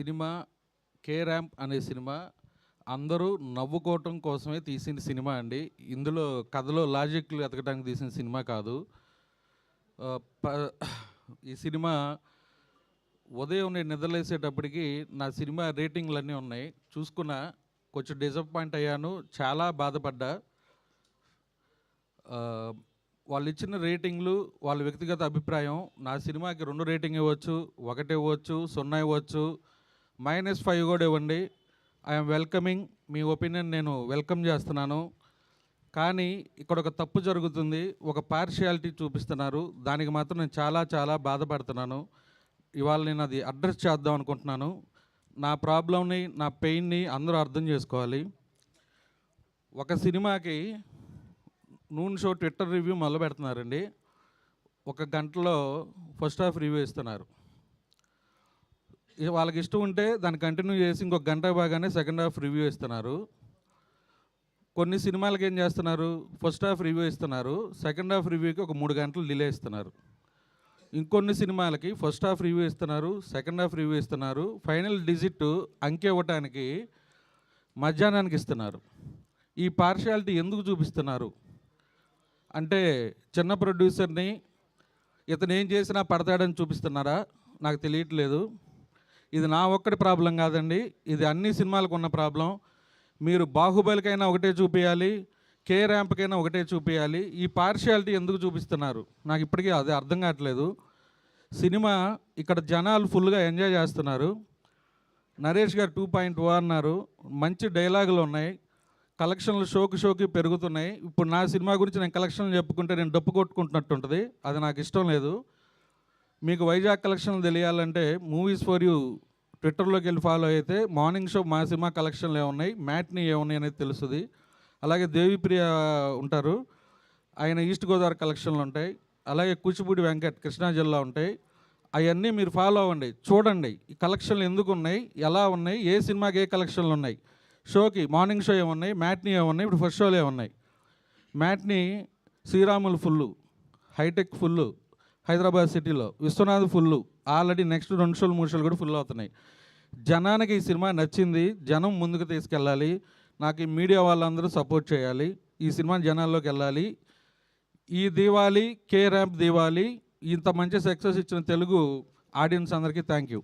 Cinema K ramp అనే సినిమా అందరూ నవ్వుకోవటం కోసమే తీసిన సినిమా అండి. ఇందులో కథలో లాజిక్లు ఎతకడానికి తీసిన సినిమా కాదు. ఈ సినిమా ఉదయం నేను నిద్రలేసేటప్పటికి నా సినిమా రేటింగ్లు అన్నీ ఉన్నాయి. చూసుకున్నా కొంచెం డిసప్పాయింట్ అయ్యాను చాలా బాధపడ్డా. వాళ్ళు ఇచ్చిన రేటింగ్లు వాళ్ళ వ్యక్తిగత అభిప్రాయం నా సినిమాకి రెండు రేటింగ్ ఇవ్వచ్చు ఒకటి ఇవ్వచ్చు సున్నా ఇవ్వచ్చు మైనస్ ఫైవ్ కూడా ఇవ్వండి. ఐఎమ్ వెల్కమింగ్ మీ ఒపీనియన్ నేను వెల్కమ్ చేస్తున్నాను. కానీ ఇక్కడ ఒక తప్పు జరుగుతుంది. ఒక పార్షియాలిటీ చూపిస్తున్నారు. దానికి మాత్రం నేను చాలా చాలా బాధపడుతున్నాను. ఇవాళ నేను అది అడ్రస్ చేద్దాం అనుకుంటున్నాను. నా ప్రాబ్లంని నా పెయిన్ని అందరూ అర్థం చేసుకోవాలి. ఒక సినిమాకి నూన్ షో ట్విట్టర్ రివ్యూ మొదలు పెడుతున్నారండి ఒక గంటలో ఫస్ట్ హాఫ్ రివ్యూ ఇస్తున్నారు. వాళ్ళకి ఇష్టం ఉంటే దాన్ని కంటిన్యూ చేసి ఇంకొక గంట బాగానే సెకండ్ హాఫ్ రివ్యూ ఇస్తున్నారు. కొన్ని సినిమాలకి ఏం చేస్తున్నారు? ఫస్ట్ హాఫ్ రివ్యూ ఇస్తున్నారు. సెకండ్ హాఫ్ రివ్యూకి ఒక మూడు గంటలు డిలే ఇస్తున్నారు. ఇంకొన్ని సినిమాలకి ఫస్ట్ హాఫ్ రివ్యూ ఇస్తున్నారు సెకండ్ హాఫ్ రివ్యూ ఇస్తున్నారు. ఫైనల్ డిజిట్ అంకె ఇవ్వటానికి మధ్యాహ్నానికి ఇస్తున్నారు. ఈ పార్షియాలిటీ ఎందుకు చూపిస్తున్నారు? అంటే చిన్న ప్రొడ్యూసర్ని ఇతను ఏం చేసినా పడతాడని చూపిస్తున్నారా? నాకు తెలియట్లేదు. ఇది నా ఒక్కటి ప్రాబ్లం కాదండి. ఇది అన్ని సినిమాలకు ఉన్న ప్రాబ్లం. మీరు బాహుబలికైనా ఒకటే చూపించాలి కే ర్యాంప్కైనా ఒకటే చూపించాలి ఈ పార్షియాలిటీ ఎందుకు చూపిస్తున్నారు? నాకు ఇప్పటికీ అది అర్థం కావట్లేదు. సినిమా ఇక్కడ జనాలు ఫుల్గా ఎంజాయ్ చేస్తున్నారు. నరేష్ గారు టూ పాయింట్ ఓ అన్నారు. మంచి డైలాగులు ఉన్నాయి. కలెక్షన్లు షోకి షోకి పెరుగుతున్నాయి. ఇప్పుడు నా సినిమా గురించి నేను కలెక్షన్లు చెప్పుకుంటే నేను డప్పు కొట్టుకుంటున్నట్టు ఉంటుంది అది నాకు ఇష్టం లేదు. మీకు వైజాగ్ కలెక్షన్లు తెలియాలంటే మూవీస్ ఫర్ యూ ట్విట్టర్లోకి వెళ్ళి ఫాలో అయితే మార్నింగ్ షో మా సినిమా కలెక్షన్లు ఏమున్నాయి మ్యాట్ని ఏమున్నాయి అనేది తెలుస్తుంది. అలాగే దేవిప్రియ ఉంటారు ఆయన ఈస్ట్ గోదావరి కలెక్షన్లు ఉంటాయి అలాగే కూచిపూడి వెంకట్ కృష్ణా జిల్లా ఉంటాయి. అవన్నీ మీరు ఫాలో అవ్వండి చూడండి ఈ కలెక్షన్లు ఎందుకు ఉన్నాయి ఎలా ఉన్నాయి ఏ సినిమాకి ఏ కలెక్షన్లు ఉన్నాయి. షోకి మార్నింగ్ షో ఏమున్నాయి మ్యాట్ని ఏమున్నాయి ఇప్పుడు ఫస్ట్ షోలు ఏమున్నాయి matinee Sriramulu full hitech full Hyderabad సిటీలో విశ్వనాథ్ ఫుల్లు. ఆల్రెడీ నెక్స్ట్ రెండు షోలు మూడు షోలు కూడా ఫుల్ అవుతున్నాయి. జనానికి ఈ సినిమా నచ్చింది. జనం ముందుకు తీసుకెళ్ళాలి. నాకు ఈ మీడియా వాళ్ళందరూ సపోర్ట్ చేయాలి. ఈ సినిమా జనాల్లోకి వెళ్ళాలి. ఈ దివాళీ కే ర్యాంప్ దివాళీ ఇంత మంచి సక్సెస్ ఇచ్చిన తెలుగు ఆడియన్స్ అందరికీ థ్యాంక్ యూ.